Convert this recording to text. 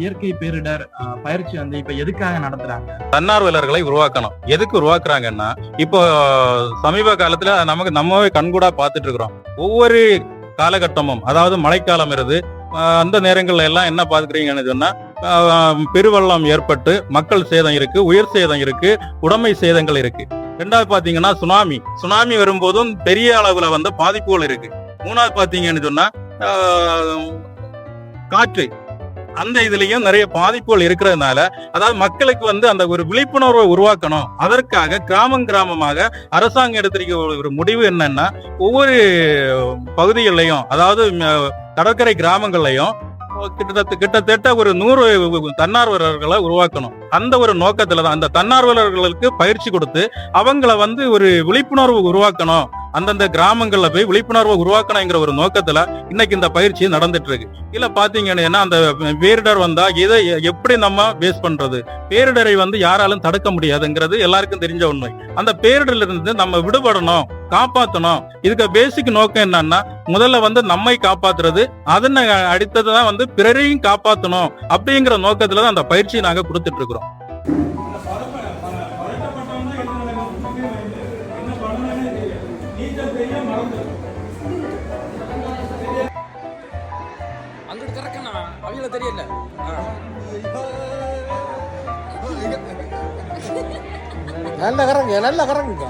இயற்கை பேரிடர் பயிற்சி வந்து இப்ப எதுக்காக நடத்துறாங்க? தன்னார்வலர்களை உருவாக்கணும். எதுக்கு உருவாக்குறாங்கன்னா இப்போ சமீப காலத்துல நமக்கு நம்மவே கண்கூடா பார்த்துட்டு இருக்கிறோம் ஒவ்வொரு காலகட்டமும் அதாவது மழைக்காலம் இருது அந்த நேரங்கள்ல எல்லாம் என்ன பாத்துக்கிறீங்கன்னு சொன்னா பெருவெள்ளம் ஏற்பட்டு மக்கள் சேதம் இருக்கு உயிர் சேதம் இருக்கு உடைமை சேதங்கள் இருக்கு. ரெண்டாவது பாத்தீங்கன்னா சுனாமி. சுனாமி வரும்போதும் பெரிய அளவுல வந்து பாதிப்புகள் இருக்கு. மூணாவது பாத்தீங்கன்னு சொன்னா காற்று. அந்த இதுலயும் நிறைய பாதிப்புகள் இருக்கிறதுனால அதாவது மக்களுக்கு வந்து அந்த ஒரு விழிப்புணர்வை உருவாக்கணும். அதற்காக கிராமம் கிராமமாக அரசாங்கம் எடுத்திருக்க ஒரு- ஒரு முடிவு என்னன்னா ஒவ்வொரு பகுதிகளிலையும் அதாவது கடற்கரை கிராமங்கள்லையும் கிட்டத்தட்ட கிட்டத்தட்ட ஒரு நூறு தன்னார்வலர்களை உருவாக்கணும். அந்த ஒரு நோக்கத்துல தான் அந்த தன்னார்வலர்களுக்கு பயிற்சி கொடுத்து அவங்கள வந்து ஒரு விழிப்புணர்வு உருவாக்கணும். அந்தந்த கிராமங்கள்ல போய் விழிப்புணர்வை உருவாக்கணுங்கிற ஒரு நோக்கத்துல இன்னைக்கு இந்த பயிற்சி நடந்துட்டு இருக்கு இல்ல பாத்தீங்கன்னா அந்த பேரிடர் வந்தா இதை எப்படி நம்ம பேஸ் பண்றது? பேரிடரை வந்து யாராலும் தடுக்க முடியாதுங்கிறது எல்லாருக்கும் தெரிஞ்ச உண்மை. அந்த பேரிடர்ல இருந்து நம்ம விடுபடணும் காப்பாத்தணும். இதுக்கு பேசிக் நோக்கம் என்னன்னா முதல்ல வந்து நம்மை காப்பாத்துறது அதனை அடுத்ததுதான் வந்து பிறரையும் காப்பாத்தணும் அப்படிங்கிற நோக்கத்துல தான் அந்த பயிற்சியை நாங்க கொடுத்துட்டு இருக்கிறோம். அங்கிட்டு திறக்கணும் அவங்கள தெரியல. நல்ல கரங்க நல்ல கரங்க?